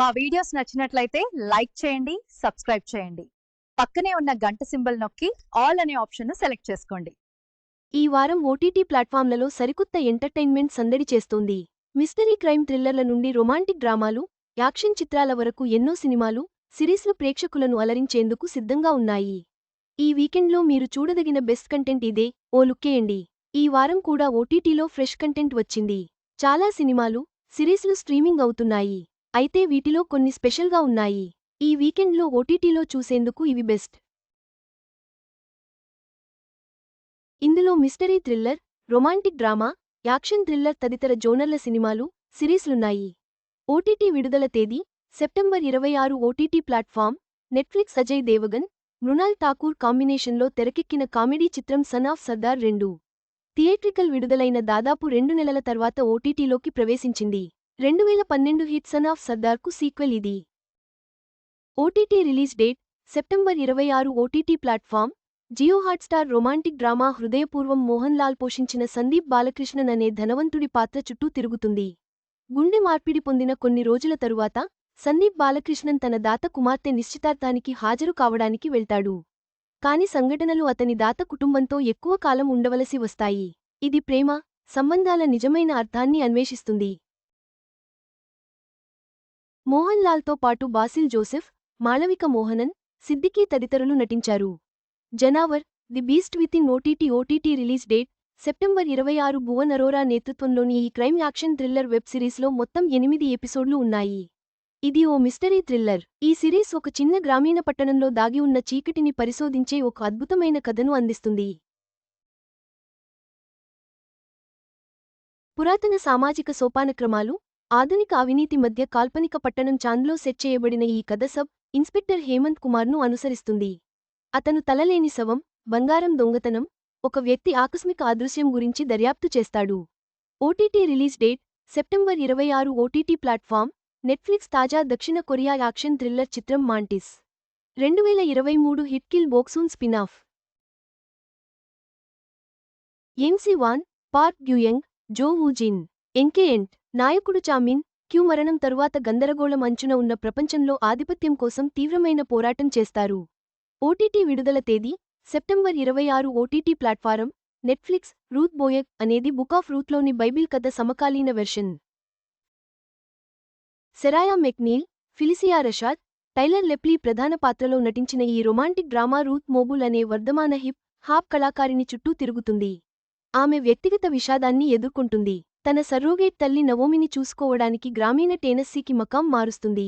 మా వీడియోస్ నచ్చినట్లయితే లైక్ చేయండి సబ్స్క్రైబ్ చేయండి. పక్కనే ఉన్న గంట సింబల్ నొక్కి ఆల్ అనే ఆప్షన్ను సెలెక్ట్ చేసుకోండి. ఈ వారం ఓటీటీ ప్లాట్ఫామ్లలో సరికొత్త ఎంటర్టైన్మెంట్ సందడి చేస్తోంది. మిస్టరీ క్రైమ్ థ్రిల్లర్ల నుండి రొమాంటిక్ డ్రామాలు యాక్షన్ చిత్రాల వరకు ఎన్నో సినిమాలు సిరీస్లు ప్రేక్షకులను అలరించేందుకు సిద్ధంగా ఉన్నాయి. ఈ వీకెండ్లో మీరు చూడదగిన బెస్ట్ కంటెంట్ ఇదే ఓ లుక్కేయండి ఈ వారం కూడా ఓటీటీలో ఫ్రెష్ కంటెంట్ వచ్చింది. చాలా సినిమాలు సిరీస్లు స్ట్రీమింగ్ అవుతున్నాయి. అయితే వీటిలో కొన్ని స్పెషల్గా ఉన్నాయి. ఈ వీకెండ్లో ఓటీటీలో చూసేందుకు ఇవి బెస్ట్. ఇందులో mystery thriller romantic drama action thriller తదితర జోనర్ల సినిమాలు సిరీస్లున్నాయి. ఓటీటీ విడుదల తేదీ సెప్టెంబర్ ఇరవై ఆరు OTT platform Netflix Ajay Devgn Mrunal Thakur కాంబినేషన్లో తెరకెక్కిన కామెడీ చిత్రం సన్ ఆఫ్ సర్దార్ రెండు. థియేట్రికల్ విడుదలైన దాదాపు రెండు నెలల తర్వాత ఓటీటీలోకి ప్రవేశించింది. రెండువేల పన్నెండు హిట్ సన్ ఆఫ్ సర్దార్కు సీక్వెల్ ఇది. ఓటీటీ రిలీజ్ డేట్ సెప్టెంబర్ ఇరవై ఆరు OTT platform Jio Hotstar romantic drama Hridayapoorvam Mohan Lal పోషించిన సందీప్ బాలకృష్ణన్ అనే ధనవంతుడి పాత్ర చుట్టూ తిరుగుతుంది. గుండె మార్పిడి పొందిన కొన్ని రోజుల తరువాత సందీప్ బాలకృష్ణన్ తన దాత కుమార్తె నిశ్చితార్థానికి హాజరు కావడానికి వెళ్తాడు. కాని సంఘటనలు అతని దాత కుటుంబంతో ఎక్కువ కాలం ఉండవలసి వస్తాయి. ఇది ప్రేమ సంబంధాల నిజమైన అర్థాన్ని అన్వేషిస్తుంది. మోహన్ లాల్తో పాటు బాసిల్ జోసెఫ్ మాళవిక మోహనన్ సిద్దికీ తదితరులు నటించారు. Janawar the beast within OTT OTT release date September ఇరవై ఆరు భువన్ అరోరా నేతృత్వంలోని ఈ క్రైమ్ యాక్షన్ థ్రిల్లర్ వెబ్ సిరీస్లో మొత్తం ఎనిమిది ఎపిసోడ్లు ఉన్నాయి. ఇది ఓ మిస్టరీ థ్రిల్లర్. ఈ సిరీస్ ఒక చిన్న గ్రామీణ పట్టణంలో దాగి ఉన్న చీకటిని పరిశోధించే ఒక అద్భుతమైన కథను అందిస్తుంది. పురాతన సామాజిక సోపానక్రమాలు ఆధునిక అవినీతి మధ్య కాల్పనిక పట్టణం చాంద్లో సెట్ చేయబడిన ఈ కథ సబ్ ఇన్స్పెక్టర్ హేమంత్ కుమార్ను అనుసరిస్తుంది. అతను తలలేని శవం బంగారం దొంగతనం ఒక వ్యక్తి ఆకస్మిక అదృశ్యం గురించి దర్యాప్తు చేస్తాడు. ఓటీటీ రిలీజ్ డేట్ సెప్టెంబర్ ఇరవై ఆరు ఓటీటీ ప్లాట్ఫామ్ నెట్ఫ్లిక్స్ తాజా దక్షిణ కొరియా యాక్షన్ థ్రిల్లర్ చిత్రం మాంటిస్. రెండువేల ఇరవై మూడు hit kill Boksoon spinoff MC van Park Gyuyoung Jo Woojin ఎంకేఎంట్ నాయకుడు చామిన్ క్యూ మరణం తరువాత గందరగోళం అంచున ఉన్న ప్రపంచంలో ఆధిపత్యం కోసం తీవ్రమైన పోరాటం చేస్తారు. ఓటీటీ విడుదల తేదీ సెప్టెంబర్ ఇరవై ఆరు OTT platform Netflix Ruth Boaz అనేది బుక్ ఆఫ్ రూత్లోని బైబిల్ కథ సమకాలీన version. Serayah McNeill Phylicia Rashad Tyler Lepley ప్రధాన పాత్రలో నటించిన ఈ రొమాంటిక్ డ్రామా రూత్ మోబుల్ అనే వర్ధమాన హిప్ హాప్ కళాకారిణి చుట్టూ తిరుగుతుంది. ఆమె వ్యక్తిగత విషాదాన్ని ఎదుర్కొంటుంది. తన సర్రోగేట్ తల్లి నవోమిని చూసుకోవడానికి గ్రామీణ టేనస్సీకి మకాం మారుస్తుంది.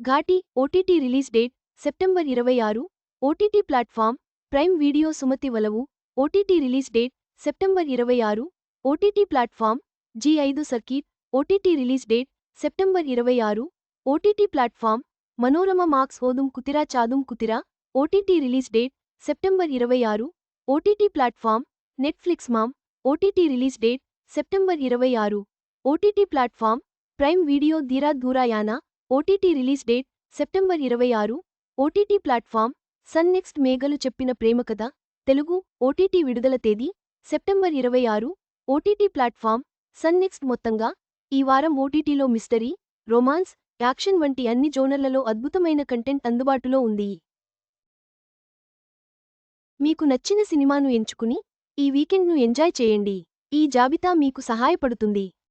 Ghaati OTT release date September ఇరవై ఆరు. OTT platform Prime Video Sumathi Valavu. OTT release date September ఇరవై ఆరు. ఓటీటీ ప్లాట్ఫామ్ జీ ఐదు Sarkeet. OTT release date September ఇరవై ఆరు. OTT platform Manorama Max Odum Kuthira Chaadum Kuthira. OTT release date September ఇరవై ఆరు. OTT platform Netflix ma'am. OTT release date September ఇరవై ఆరు. OTT platform Prime Video ధీరా ధూరాయానా OTT release date September ఇరవై ఆరు. OTT platform Sun NXT Meghalu Cheppina Premakatha Telugu OTT విడుదల తేదీ సెప్టెంబర్ ఇరవై ఆరు. ఓటీటీ ప్లాట్ఫామ్ సన్ నెక్స్ట్ మొత్తంగా ఈ వారం ఓటీటీలో మిస్టరీ రొమాన్స్ యాక్షన్ వంటి అన్ని జోనర్లలో అద్భుతమైన కంటెంట్ అందుబాటులో ఉంది. మీకు నచ్చిన సినిమాను ఎంచుకుని ఈ వీకెండ్ను ఎంజాయ్ చేయండి. ఈ జాబితా మీకు సహాయపడుతుంది.